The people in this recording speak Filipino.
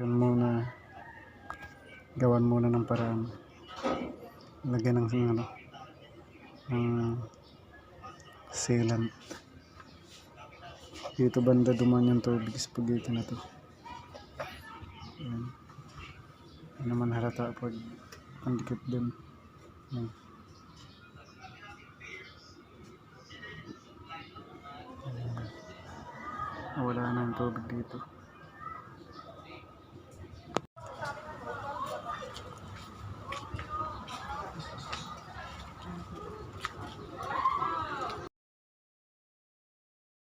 Yun muna. Gawan muna ng paraan. Lagyan ng ano. Ng sealant. Dito banda duman yung tubig sa pagito na to. Ayan. Naman halata pag pandikit din. Ayan. Wala na yung tubig dito.